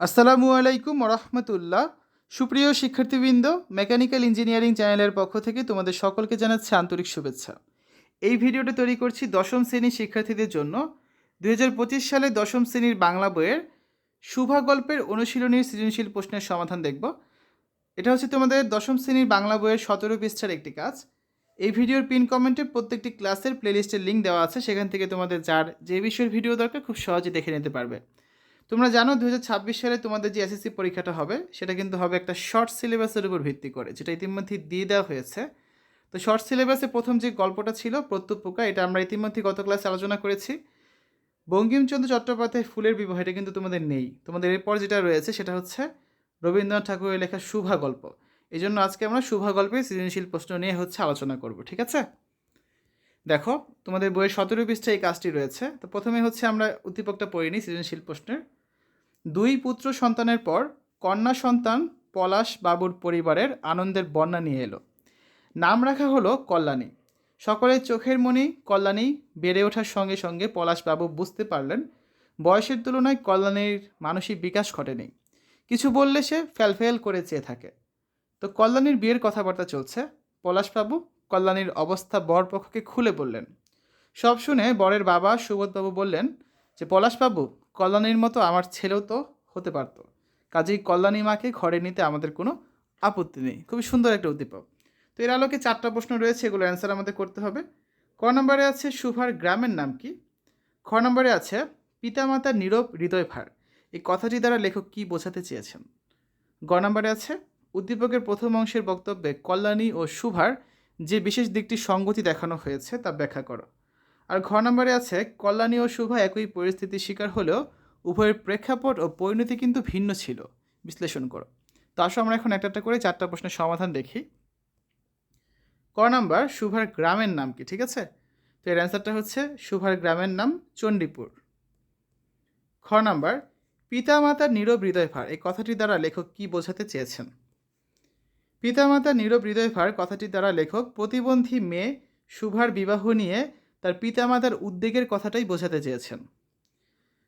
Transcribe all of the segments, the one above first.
আসসালামু আলাইকুম রহমতুল্লাহ সুপ্রিয় শিক্ষার্থীবৃন্দ, মেকানিক্যাল ইঞ্জিনিয়ারিং চ্যানেলের পক্ষ থেকে তোমাদের সকলকে জানাচ্ছি আন্তরিক শুভেচ্ছা। এই ভিডিওটা তৈরি করছি দশম শ্রেণির শিক্ষার্থীদের জন্য। দুই সালে দশম শ্রেণির বাংলা বইয়ের শুভা গল্পের অনুশীলনীর সৃজনশীল প্রশ্নের সমাধান দেখব। এটা হচ্ছে তোমাদের দশম শ্রেণির বাংলা বইয়ের সতেরো পৃষ্ঠার একটি কাজ। এই ভিডিওর পিন কমেন্টে প্রত্যেকটি ক্লাসের প্লেলিস্টের লিঙ্ক দেওয়া আছে। সেখান থেকে তোমাদের যার যে বিষয়ের ভিডিও দরকার খুব সহজে দেখে নিতে পারবে। তোমরা জানো দু হাজার ছাব্বিশ সালে তোমাদের যে এসএসসি পরীক্ষাটা হবে, সেটা কিন্তু হবে একটা শর্ট সিলেবাসের উপর ভিত্তি করে, যেটা ইতিমধ্যে দিয়ে দেওয়া হয়েছে। তো শর্ট সিলেবাসে প্রথম যে গল্পটা ছিল, প্রত্যুপোকা, এটা আমরা ইতিমধ্যে গত ক্লাসে আলোচনা করেছি। বঙ্কিমচন্দ্র চট্টোপাধ্যায় ফুলের বিবাহ, এটা কিন্তু তোমাদের নেই। তোমাদের এরপর যেটা রয়েছে, সেটা হচ্ছে রবীন্দ্রনাথ ঠাকুরের লেখা শুভা গল্প। এই জন্য আজকে আমরা শুভা গল্পের সৃজনশীল প্রশ্ন নিয়ে হচ্ছে আলোচনা করব, ঠিক আছে? দেখো, তোমাদের বইয়ের সতেরো পৃষ্ঠায় এই কাজটি রয়েছে। তো প্রথমে হচ্ছে আমরা উদ্দীপকটা পড়িনি সৃজনশীল প্রশ্নের। দুই পুত্র সন্তানের পর কন্যা সন্তান পলাশ বাবুর পরিবারের আনন্দের বন্যা নিয়ে এলো। নাম রাখা হলো কল্যাণী। সকলের চোখের মনি কল্যাণী বেড়ে ওঠার সঙ্গে সঙ্গে পলাশবাবু বুঝতে পারলেন, বয়সের তুলনায় কল্যাণীর মানসিক বিকাশ ঘটেনি। কিছু বললে সে ফ্যালফেল করে চেয়ে থাকে। তো কল্যাণীর বিয়ের কথাবার্তা চলছে। পলাশবাবু কল্যাণীর অবস্থা বরপক্ষকে খুলে বললেন। সব শুনে বরের বাবা সুবোধবাবু বললেন যে পলাশবাবু কল্যাণীর মতো আমার ছেলেও তো হতে পারতো। কাজেই কল্যাণী মাকে ঘরে নিতে আমাদের কোনো আপত্তি নেই। খুবই সুন্দর একটা উদ্দীপক। তো এর আলোকে চারটা প্রশ্ন রয়েছে, এগুলো অ্যান্সার আমাদের করতে হবে। ক নম্বরে আছে সুভার গ্রামের নাম কি? খ নম্বরে আছে পিতামাতার নীরব হৃদয় ভার এই কথাটি দ্বারা লেখক কী বোঝাতে চেয়েছেন? গ নম্বরে আছে, উদ্দীপকের প্রথম অংশের বক্তব্যে কল্যাণী ও সুভার যে বিশেষ দিকটি সঙ্গতি দেখানো হয়েছে তা ব্যাখ্যা করো। আর ঘ নম্বরে আছে, কল্যাণী ও শুভা একই পরিস্থিতির শিকার হলেও উভয়ের প্রেক্ষাপট ও পরিণতি কিন্তু ভিন্ন ছিল। বিশ্লেষণ করো। তো আসো আমরা এখন একটা একটা করে চারটা প্রশ্নের সমাধান দেখি। ক নাম্বার, শুভার গ্রামের নাম কি? ঠিক আছে? তো এর অ্যান্সারটা হচ্ছে শুভার গ্রামের নাম চণ্ডীপুর। খ নাম্বার, পিতামাতার নীরব হৃদয় ভার এই কথাটি দ্বারা লেখক কি বোঝাতে চেয়েছেন? পিতামাতার নীরব হৃদয় ভার কথাটি দ্বারা লেখক প্রতিবন্ধী মেয়ে শুভার বিবাহ নিয়ে তার পিতামাতার উদ্বেগের কথাটাই বোঝাতে চেয়েছেন।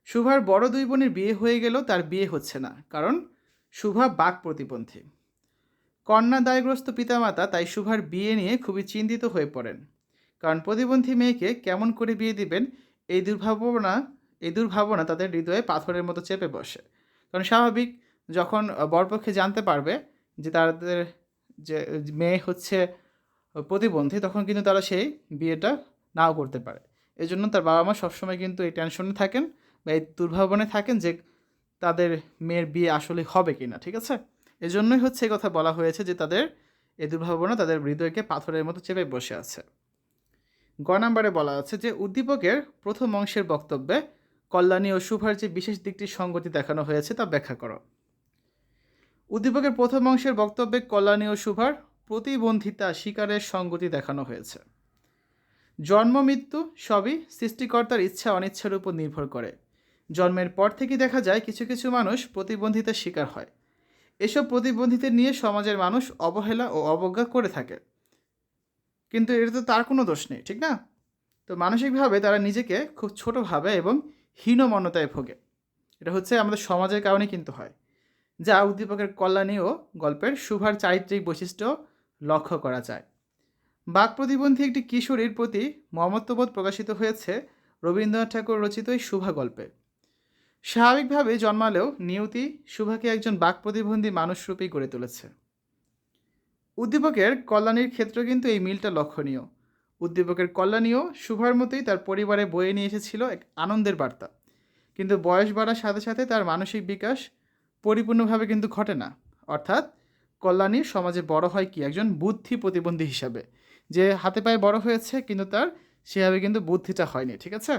শুভার বড় দুই বোনের বিয়ে হয়ে গেলেও তার বিয়ে হচ্ছে না, কারণ শুভা বাক প্রতিপন্থী কন্যা দায়গ্রস্ত পিতামাতা তাই শুভার বিয়ে নিয়ে খুবই চিন্তিত হয়ে পড়েন। কারণ প্রতিবন্ধী মেয়েকে কেমন করে বিয়ে দিবেন, এই দুর্ভাবনা এই দুর্ভাবনা তাদের হৃদয়ে পাথরের মতো চেপে বসে। কারণ স্বাভাবিক, যখন বরপক্ষে জানতে পারবে যে তাদের যে মেয়ে হচ্ছে প্রতিবন্ধী, তখন কিন্তু তারা সেই বিয়েটা নাও করতে পারে। এই জন্য তার বাবা মা সবসময় কিন্তু এই টেনশনে থাকেন বা এই দুর্ভাবনে থাকেন যে তাদের মেয়ের বিয়ে আসলে হবে কি না ঠিক আছে? এই জন্যই হচ্ছে এই কথা বলা হয়েছে যে তাদের এই দুর্ভাবনা তাদের হৃদয়কে পাথরের মতো চেপে বসে আছে। গ নাম্বারে বলা আছে যে উদ্দীপকের প্রথম অংশের বক্তব্যে কল্যাণী ও শুভার যে বিশেষ দিকটির সঙ্গতি দেখানো হয়েছে তা ব্যাখ্যা করো। উদ্দীপকের প্রথম অংশের বক্তব্যে কল্যাণী ও শুভার প্রতিবন্ধিতা শিকারের সঙ্গতি দেখানো হয়েছে। জন্ম, মৃত্যু সবই সৃষ্টিকর্তার ইচ্ছা, অনিচ্ছার উপর নির্ভর করে। জন্মের পর থেকে দেখা যায় কিছু কিছু মানুষ প্রতিবন্ধিতার শিকার হয়। এসব প্রতিবন্ধিতা নিয়ে সমাজের মানুষ অবহেলা ও অবজ্ঞা করে থাকে। কিন্তু এটা তো তার কোনো দোষ নেই, ঠিক না? তো মানসিকভাবে তারা নিজেকে খুব ছোট ভাবে এবং হীনমন্যতায় ভোগে। এটা হচ্ছে আমাদের সমাজের কারণে কিন্তু হয়, যা উদ্দীপকের কল্যাণী ও গল্পের শুভার চারিত্রিক বৈশিষ্ট্য লক্ষ্য করা যায়। বাক প্রতিবন্ধী একটি কিশোরীর প্রতি মমত্ববোধ প্রকাশিত হয়েছে রবীন্দ্রনাথ ঠাকুর রচিত এই শুভা গল্পে। স্বাভাবিকভাবে জন্মালেও নিয়তি শুভাকে একজন বাক প্রতিবন্ধী মানুষরূপেই গড়ে তুলেছে। উদ্দীপকের কল্যাণীর ক্ষেত্রে কিন্তু এই মিলটা লক্ষণীয়। উদ্দীপকের কল্যাণীও শুভার মতোই তার পরিবারে বয়ে নিয়ে এসেছিল এক আনন্দের বার্তা। কিন্তু বয়স বাড়ার সাথে সাথে তার মানসিক বিকাশ পরিপূর্ণভাবে কিন্তু ঘটে না। অর্থাৎ কল্যাণী সমাজে বড় হয় কি? একজন বুদ্ধি প্রতিবন্ধী হিসাবে। যে হাতে পায়ে বড় হয়েছে, কিন্তু তার সেভাবে কিন্তু বুদ্ধিটা হয়নি, ঠিক আছে?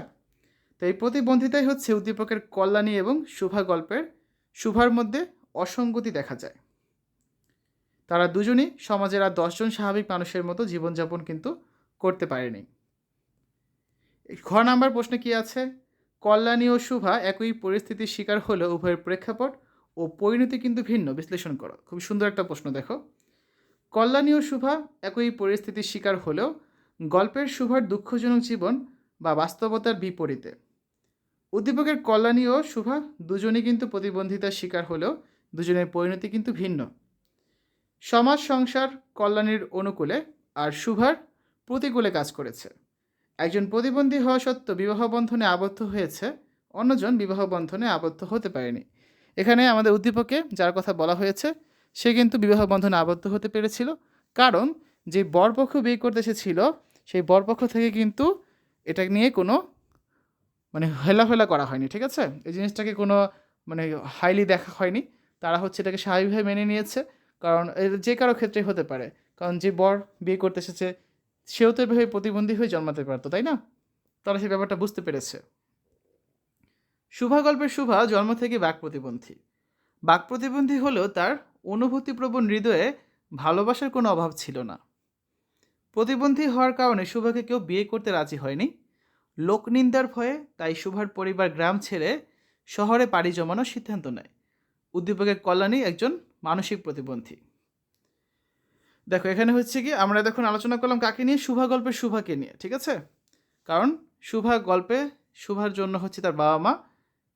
তো এই প্রতিবন্ধিতাই হচ্ছে উদ্দীপকের কল্যাণী এবং শুভা গল্পের শুভার মধ্যে অসঙ্গতি দেখা যায়। তারা দুজনই সমাজের আর দশজন স্বাভাবিক মানুষের মতো জীবনযাপন কিন্তু করতে পারেনি। ঘ নাম্বার প্রশ্নে কি আছে? কল্যাণী ও শুভা একই পরিস্থিতির শিকার হলেও উভয়ের প্রেক্ষাপট ও পরিণতি কিন্তু ভিন্ন। বিশ্লেষণ করো। খুব সুন্দর একটা প্রশ্ন দেখো। কল্যাণী ও শুভা একই পরিস্থিতির শিকার হলেও গল্পের শুভার দুঃখজনক জীবন বা বাস্তবতার বিপরীতে। উদ্দীপকের কল্যাণী ও শুভা দুজনই কিন্তু প্রতিবন্ধিতার শিকার হলেও দুজনের পরিণতি কিন্তু ভিন্ন। সমাজ, সংসার, কল্যাণীর অনুকূলে আর শুভার প্রতিকূলে কাজ করেছে। একজন প্রতিবন্ধী হওয়া সত্ত্বেও বিবাহ বন্ধনে আবদ্ধ হয়েছে, অন্যজন বিবাহ বন্ধনে আবদ্ধ হতে পারেনি। এখানে আমাদের উদ্দীপকে যার কথা বলা হয়েছে সে কিন্তু বিবাহ বন্ধনে আবদ্ধ হতে পেরেছিল। কারণ যে বরপক্ষ বিয়ে করতে এসেছিল, সেই বরপক্ষ থেকে কিন্তু এটা নিয়ে কোনো মানে হেলাফেলা করা হয়নি, ঠিক আছে? এই জিনিসটাকে কোনো মানে হাইলি দেখা হয়নি। তারা হচ্ছে এটাকে স্বাভাবিকভাবে মেনে নিয়েছে। কারণ যে কারও ক্ষেত্রে হতে পারে। কারণ যে বর বিয়ে করতে এসেছে, সেও তো এভাবে প্রতিবন্ধী হয়ে জন্মাতে পারতো, তাই না? তারা সেই ব্যাপারটা বুঝতে পেরেছে। শুভা গল্পের শুভা জন্ম থেকে বাক প্রতিবন্ধী। বাক প্রতিবন্ধী হলেও তার অনুভূতিপ্রবণ হৃদয়ে ভালোবাসার কোনো অভাব ছিল না। প্রতিবন্ধী হওয়ার কারণে শুভাকে কেউ বিয়ে করতে রাজি হয়নি। লোকনিন্দার ভয়ে তাই শুভার পরিবার গ্রাম ছেড়ে শহরে পাড়ি জমানোর সিদ্ধান্ত নেয়। উদ্দীপকের কল্যাণী একজন মানসিক প্রতিবন্ধী। দেখো, এখানে হচ্ছে কি, আমরা দেখুন আলোচনা করলাম কাকে নিয়ে, শুভা গল্পের শুভাকে নিয়ে, ঠিক আছে? কারণ শুভা গল্পে শুভার জন্য হচ্ছে তার বাবা মা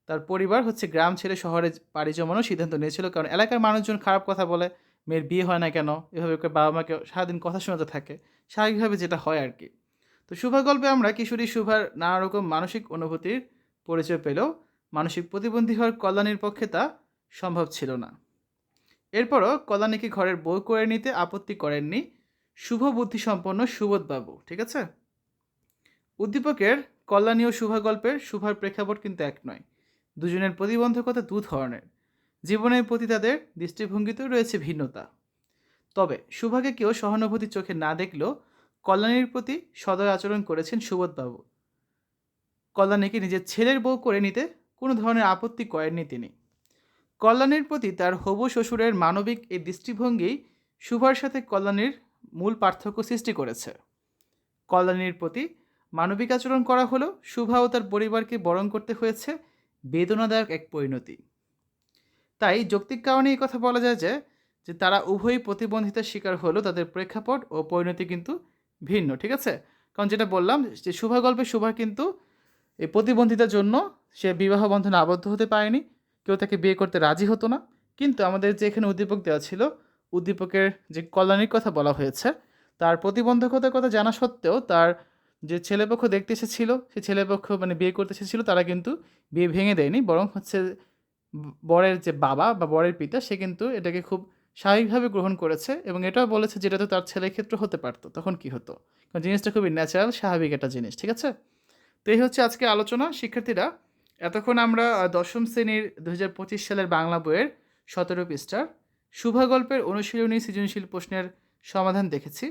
তার পরিবার হচ্ছে গ্রাম ছেড়ে শহরে পাড়ি জমানোর সিদ্ধান্ত নিয়েছিল। কারণ এলাকার মানুষজন খারাপ কথা বলে, মেয়ের বিয়ে হয় না কেন? এভাবে বাবা মাকে সারাদিন কথা শোনাতে থাকে। স্বাভাবিকভাবে যেটা হয় আর কি। তো শুভা গল্পে আমরা কিশোরী শুভার নানা রকম মানসিক অনুভূতির পরিচয় পেলেও মানসিক প্রতিবন্ধী হওয়ার কল্যাণীর পক্ষে তা সম্ভব ছিল না। এরপরও কল্যাণীকে ঘরের বই করে নিতে আপত্তি করেননি শুভ বুদ্ধি সম্পন্ন সুবোধবাবু, ঠিক আছে? উদ্দীপকের কল্যাণী ও শুভা গল্পের শুভার প্রেক্ষাপট কিন্তু এক নয়। দুজনের প্রতিবন্ধকতা দু ধরনের। জীবনের প্রতি তাদের দৃষ্টিভঙ্গিতেও রয়েছে ভিন্নতা। তবে সুভাকে কেউ সহানুভূতির চোখে না দেখলেও কল্যাণীর প্রতি সদয় আচরণ করেছেন সুবোধবাবু। কল্যাণীকে নিজের ছেলের বউ করে নিতে কোনো ধরনের আপত্তি করেননি তিনি। কল্যাণীর প্রতি তার হবু শ্বশুরের মানবিক এই দৃষ্টিভঙ্গি সুভার সাথে কল্যাণীর মূল পার্থক্য সৃষ্টি করেছে। কল্যাণীর প্রতি মানবিক আচরণ করা হলো সুভা ও তার পরিবারকে বরণ করতে হয়েছে বেদনাদায়ক এক পরিণতি। তাই যৌক্তিক কারণে এই কথা বলা যায় যে যে তারা উভয়ই প্রতিবন্ধিতার শিকার হলেও তাদের প্রেক্ষাপট ও পরিণতি কিন্তু ভিন্ন, ঠিক আছে? কারণ যেটা বললাম, যে শুভা গল্পে শুভা কিন্তু এই প্রতিবন্ধিতার জন্য সে বিবাহ বন্ধনে আবদ্ধ হতে পারেনি, কেউ তাকে বিয়ে করতে রাজি হতো না। কিন্তু আমাদের যে এখানে উদ্দীপক দেওয়া ছিল, উদ্দীপকের যে কল্যাণীর কথা বলা হয়েছে, তার প্রতিবন্ধকতার কথা জানা সত্ত্বেও তার যে ছেলেপক্ষ দেখতে এসেছিল, সে ছেলেপক্ষ মানে বিয়ে করতে এসেছিল, তারা কিন্তু বিয়ে ভেঙে দেয়নি। বরং হচ্ছে বরের যে বাবা বা বরের পিতা, সে কিন্তু এটাকে খুব স্বাভাবিকভাবে গ্রহণ করেছে এবং এটাও বলেছে যেটা তো তার ছেলের ক্ষেত্রে হতে পারতো। তখন কি হতো? কারণ জিনিসটা খুবই ন্যাচারাল স্বাভাবিক একটা জিনিস, ঠিক আছে? তো এই হচ্ছে আজকে আলোচনা। শিক্ষার্থীরা, এতক্ষণ আমরা দশম শ্রেণির দু হাজার পঁচিশ সালের বাংলা বইয়ের সতেরো পৃষ্ঠার শুভা গল্পের অনুশীলনী সৃজনশীল প্রশ্নের সমাধান দেখেছি।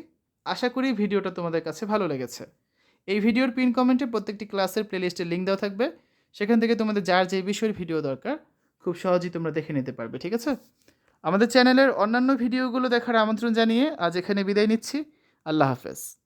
আশা করি ভিডিওটা তোমাদের কাছে ভালো লেগেছে। এই ভিডিওর পিন কমেন্টে প্রত্যেকটি ক্লাসের প্লেলিস্টের লিঙ্ক দেওয়া থাকবে। সেখান থেকে তোমাদের যার যে বিষয়ের ভিডিও দরকার, খুব সহজেই তোমরা দেখে নিতে পারবে, ঠিক আছে? আমাদের চ্যানেলের অন্যান্য ভিডিওগুলো দেখার আমন্ত্রণ জানিয়ে আজ এখানে বিদায় নিচ্ছি। আল্লাহ হাফেজ।